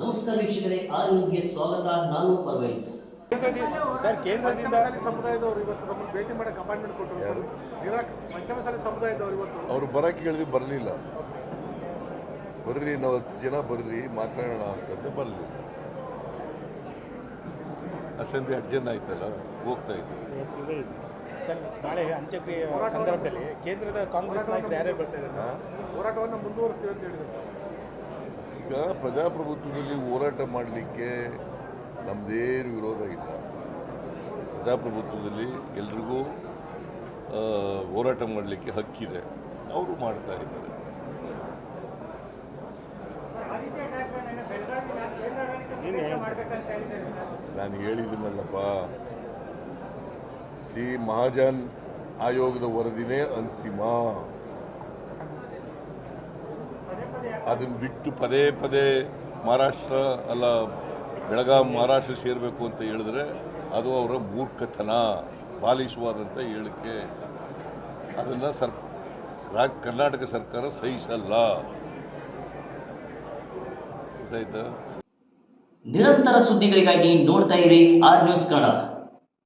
ನಮಸ್ಕಾರ ವೀಕ್ಷಕರೇ ಆರ್ ನ್ಯೂಸ್ಗೆ ಸ್ವಾಗತ. ನಾನು ಪರ್ವೈಸ್ ಸರ್ ಕೇಂದ್ರದಿಂದ ಸಮುದಾಯದವರು ಇವತ್ತು ನಮ್ಮನ್ನು ಭೇಟಿ ಮಾಡಕ್ಕೆ ಅಪಾಯಿಂಟ್ಮೆಂಟ್ ಕೊಟ್ಟರು ಯಾರು? ನಿರಾಕ್ ಪಂಚಮಸಾಲಿ ಸಮುದಾಯದವರು ಇವತ್ತು. ಅವರು ಬರಕ್ಕೆ ಹೇಳಿದ್ವಿ ಬರಲಿಲ್ಲ. ಬರ್ರಿ ನಾವು ಹತ್ತು ಜನ ಬರ್ರಿ ಮಾತಾಡೋಣ ಅಂತಂದ್ರೆ ಬರಲಿಲ್ಲ. ಅಸೆಂಬ್ಲಿ ಅರ್ಜೆಂಟ್ ಆಯ್ತಲ್ಲ ಹೋಗ್ತಾ ಇದ್ರು. ಸರ್ ನಾಳೆ ಅಂತ್ಯಕ್ರಿಯೆ ಸಂದರ್ಭದಲ್ಲಿ ಕೇಂದ್ರದ ಕಾಂಗ್ರೆಸ್ ನಾಯಕರು ಯಾರೇ ಬರ್ತಾ ಇದ್ದಾರೆ? ಹೋರಾಟವನ್ನು ಮುಂದುವರಿಸ್ತೀವಿ ಅಂತ ಹೇಳಿದ್ರು ಈಗ ಪ್ರಜಾಪ್ರಭುತ್ವದಲ್ಲಿ ಹೋರಾಟ ಮಾಡಲಿಕ್ಕೆ ನಮ್ಮದೇನು ವಿರೋಧ ಇಲ್ಲ. ಪ್ರಜಾಪ್ರಭುತ್ವದಲ್ಲಿ ಎಲ್ರಿಗೂ ಹೋರಾಟ ಮಾಡಲಿಕ್ಕೆ ಹಕ್ಕಿದೆ. ಅವರು ಮಾಡ್ತಾ ಇದ್ದಾರೆ. ನಾನು ಹೇಳಿದ್ದೀನಲ್ಲಪ್ಪ ಸಿ ಮಹಾಜನ್ ಆಯೋಗದ ವರದಿನೇ ಅಂತಿಮ. ಅದನ್ನು ಬಿಟ್ಟು ಪದೇ ಪದೇ ಮಹಾರಾಷ್ಟ್ರ, ಅಲ್ಲ ಬೆಳಗಾಂ, ಮಹಾರಾಷ್ಟ್ರ ಸೇರಬೇಕು ಅಂತ ಹೇಳಿದ್ರೆ ಅದು ಅವರ ಮೂರ್ಖತನ ಬಾಲಿಸುವಾದಂಥ ಹೇಳಿಕೆ. ಅದನ್ನು ಸರ್ ರಾಜ ಕರ್ನಾಟಕ ಸರ್ಕಾರ ಸಹಿಸಲ್ಲ. ನಿರಂತರ ಸುದ್ದಿಗಳಿಗಾಗಿ ನೋಡ್ತಾ ಇರಿ ಆರ್ ನ್ಯೂಸ್ ಕನ್ನಡ.